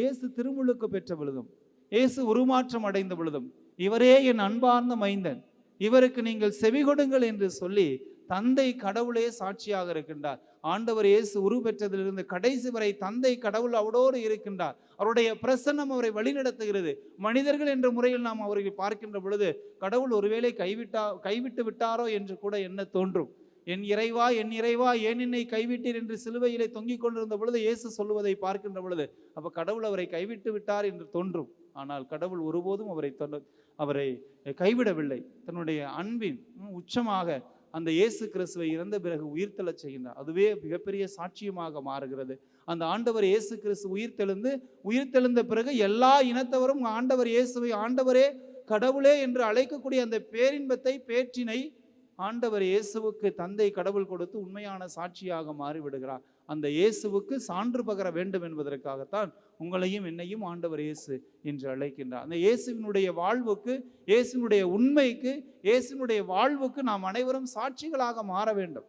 இயேசு திருமுழுக்கு பெற்ற பொழுதும் இயேசு உருமாற்றம் அடைந்த பொழுதும் இவரே என் அன்பார்ந்த மைந்தன். இவருக்கு நீங்கள் செவி கொடுங்கள் என்று சொல்லி தந்தை கடவுளே சாட்சியாக இருக்கின்றார். ஆண்டவர் இயேசு உரு பெற்றதிலிருந்து கடைசி வரை தந்தை கடவுள் அவரோடு இருக்கின்றார். அவருடைய பிரசன்னம் அவரை வழிநடத்துகிறது. மனிதர்கள் என்ற முறையில் நாம் அவரை பார்க்கின்ற பொழுது கடவுள் ஒருவேளை கைவிட்டா கைவிட்டு விட்டாரோ என்று கூட என்ன தோன்றும். என் இறைவா என் இறைவா ஏன் என்னை கைவிட்டீர் என்று சிலுவையிலே தொங்கிக் கொண்டிருந்த பொழுது இயேசு சொல்லுவதை பார்க்கின்ற பொழுது அப்ப கடவுள் அவரை கைவிட்டு விட்டார் என்று தோன்றும். ஆனால் கடவுள் ஒருபோதும் அவரை அவரை கைவிடவில்லை. தன்னுடைய அன்பின் உச்சமாக அந்த இயேசு கிறிஸ்துவை இறந்த பிறகு உயிர்த்தெழச் செய்கின்றார். அதுவே மிகப்பெரிய சாட்சியமாக மாறுகிறது. அந்த ஆண்டவர் இயேசு கிறிஸ்து உயிர்த்தெழுந்து உயிர்த்தெழுந்த பிறகு எல்லா இனத்தவரும் ஆண்டவர் இயேசுவை ஆண்டவரே கடவுளே என்று அழைக்கக்கூடிய அந்த பேரின்பத்தை பேற்றினை ஆண்டவர் இயேசுவுக்கு தந்தை கடவுள் கொடுத்து உண்மையான சாட்சியாக மாறிவிடுகிறார். அந்த இயேசுவுக்கு சான்று பகர வேண்டும் என்பதற்காகத்தான் உங்களையும் என்னையும் ஆண்டவர் இயேசு என்று அழைக்கின்றார். அந்த இயேசுவினுடைய வாழ்வுக்கு இயேசுவினுடைய உண்மைக்கு இயேசுவினுடைய வாழ்வுக்கு நாம் அனைவரும் சாட்சிகளாக மாற வேண்டும்.